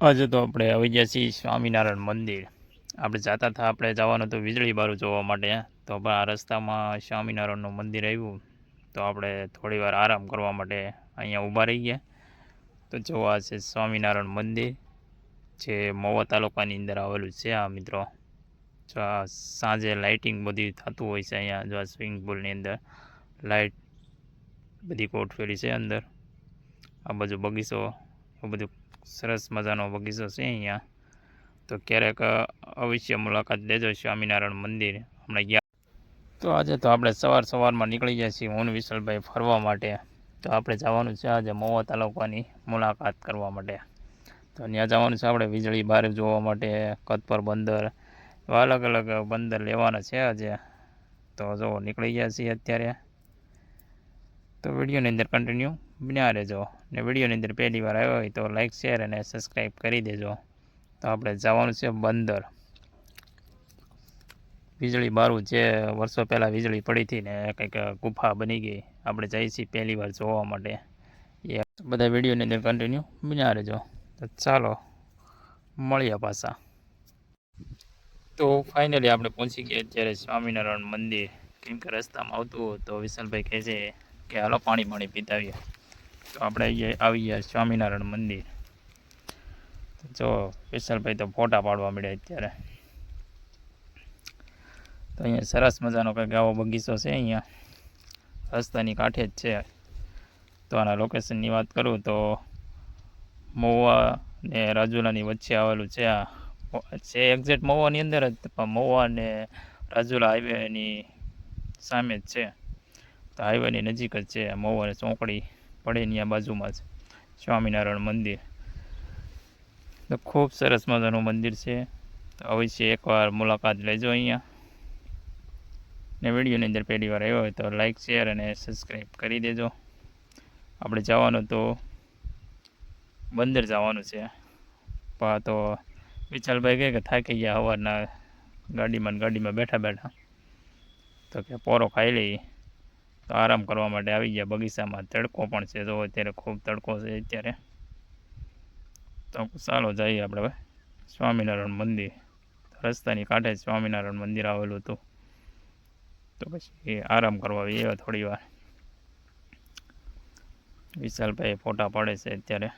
આજે તો આપણે આવી સ્વામિનારાયણ મંદિર. આપણે જતા હતા આપણે જવાનું હતું વીજળી બારું જોવા માટે. તો પણ આ રસ્તામાં સ્વામિનારાયણનું મંદિર આવ્યું. તો આપણે થોડી વાર આરામ કરવા માટે અહીંયા ઊભા રહી ગયા. તો જોવા છે સ્વામિનારાયણ મંદિર, જે મહુવા તાલુકાની અંદર આવેલું છે આ મિત્રો. જો આ સાંજે લાઇટિંગ બધી થતું હોય છે અહીંયા, જો આ સ્વિમિંગ પુલની અંદર લાઇટ બધી ગોઠવેલી છે અંદર. આ બાજુ બગીચો એ બધું સરસ મજાનો બગીચો છે અહીંયા. તો ક્યારેક અવશ્ય મુલાકાત લેજો સ્વામિનારાયણ મંદિર. હમણાં ગયા. તો આજે તો આપણે સવાર સવારમાં નીકળી ગયા છીએ હું વિશાલભાઈ ફરવા માટે. તો આપણે જવાનું છે આજે મહુવા તાલુકાની મુલાકાત કરવા માટે. તો ત્યાં જવાનું છે આપણે વીજળી બહાર જોવા માટે કતપર બંદર. એવા અલગ અલગ બંદર લેવાના છે આજે. તો જો નીકળી ગયા છીએ અત્યારે. તો વિડીયોની અંદર કન્ટિન્યુ બન્યા રહેજો. ને વિડીયોની અંદર પહેલી વાર આવ્યો હોય તો લાઇક શેર અને સબસ્ક્રાઈબ કરી દેજો. તો આપણે જવાનું છે બંદર. વીજળી મારું જે વર્ષો પહેલાં વીજળી પડી હતી ને કંઈક ગુફા બની ગઈ. આપણે જઈએ છીએ પહેલી વાર જોવા માટે. એ બધા વિડીયોની અંદર કન્ટિન્યુ બન્યા રહેજો. તો ચાલો, મળીએ પાછા. તો ફાઇનલી આપણે પહોંચી ગયા અત્યારે સ્વામિનારાયણ મંદિર. કેમ કે રસ્તામાં આવતું તો વિશાલભાઈ કહે છે કે હાલો પાણી પાણી પીતાવીએ તો આપણે આવી ગયા સ્વામિનારાયણ મંદિર. જો વિશાલભાઈ તો ફોટા પાડવા મળ્યા અત્યારે. તો અહીંયા સરસ મજાનો કંઈક આવો બગીચો છે અહીંયા. રસ્તાની કાંઠે જ છે. તો આના લોકેશનની વાત કરું તો મહુવા ને રાજુલાની વચ્ચે આવેલું છે આ. છે એક્ઝેક્ટ મહુવાની અંદર જ, પણ મહુવા ને રાજુલા હાઈવેની સામે જ છે. તો હાઈવેની નજીક જ છે. મહુવા ચોકડી પડે ત્યાં બાજુમાં જ. સ્વામિનારાયણ મંદિર. તો ખૂબ સરસ મજાનું મંદિર છે. તો અવશ્ય એકવાર મુલાકાત લેજો અહીંયા. ને વિડીયોની અંદર પહેલી વાર આવ્યો હોય તો લાઇક શેર અને સબસ્ક્રાઈબ કરી દેજો. આપણે જવાનું તો બંદર જવાનું છે. પણ તો વિશાલભાઈ કહે કે થાકી ગયા સવારના ગાડીમાં ગાડીમાં બેઠા બેઠા. તો કે પોરો ખાઈ લઈએ તો આરામ કરવા માટે આવી ગયા. બગીચામાં તડકો પણ છે. જો અત્યારે ખૂબ તડકો છે અત્યારે. તો ચાલો જઈએ આપણે હવે. સ્વામિનારાયણ મંદિર. રસ્તાની કાંઠે સ્વામિનારાયણ મંદિર આવેલું હતું. તો પછી આરામ કરવા એવા થોડી વાર. વિશાલભાઈ ફોટા પાડે છે અત્યારે.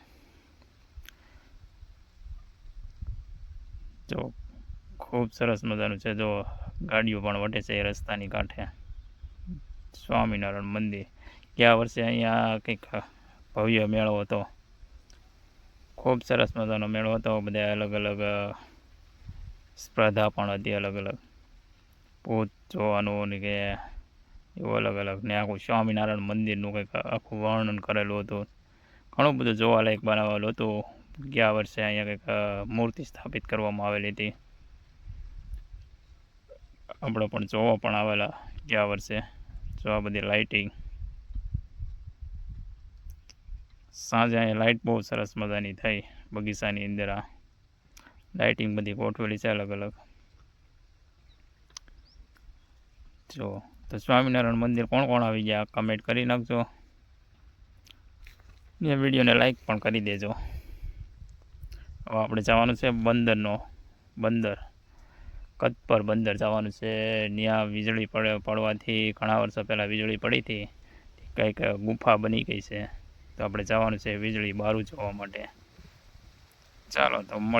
જો ખૂબ સરસ મજાનું છે. જો ગાડીઓ પણ વટે છે એ રસ્તાની કાંઠે. સ્વામિનારાયણ મંદિર. ગયા વર્ષે અહીંયા કંઈક ભવ્ય મેળો હતો. ખૂબ સરસ મજાનો મેળો હતો. બધા અલગ અલગ સ્પર્ધા પણ હતી અલગ અલગ. ભૂત જોવાનું કે એવું અલગ અલગ. ને આખું સ્વામિનારાયણ મંદિરનું કંઈક આખું વર્ણન કરેલું હતું. ઘણું બધું જોવાલાયક બનાવેલું હતું. ગયા વર્ષે અહીંયા કંઈક મૂર્તિ સ્થાપિત કરવામાં આવેલી હતી. આપણે પણ જોવા પણ આવેલા ગયા વર્ષે. જો આ બધી લાઇટિંગ સાંજે અહીં લાઇટ બહુ સરસ મજાની થઈ બગીચાની અંદર આ. લાઇટિંગ બધી ગોઠવેલી છે અલગ અલગ. જો, તો સ્વામિનારાયણ મંદિર કોણ કોણ આવી ગયા? કમેન્ટ કરી નાખજો. ને વિડીયોને લાઈક પણ કરી દેજો. હવે આપણે જવાનું છે બંદરનો, બંદર. કતપર બંદર જવાનું છે. ત્યાં વીજળી પડે, પડવાથી ઘણા વર્ષો પહેલાં વીજળી પડી હતી. કંઈક ગુફા બની ગઈ છે. તો આપણે જવાનું છે વીજળી બારું જોવા માટે. ચાલો, તો